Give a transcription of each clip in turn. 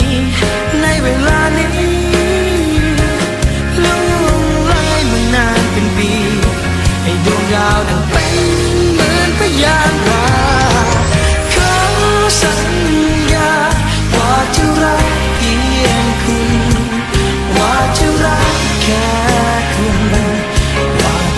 ้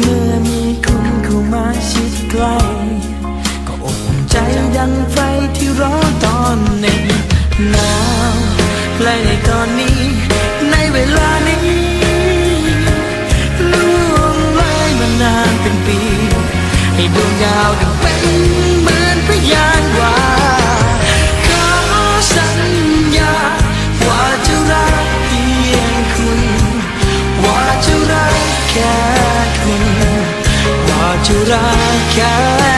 เมื่อมีคุณเข้ามาชิดใกล้ก็อบอุ่นใจดังไฟที่ร้อนตอนหน็บหนาวและในตอนนี้ ในเวลานี้ล่วงเลยมานานเป็นปี ให้ดวงดาวดังเป็นเหมือนพยานว่าขอสัญญาว่าจะรักเพียงคุณ ว่าจะรักแค่ ว่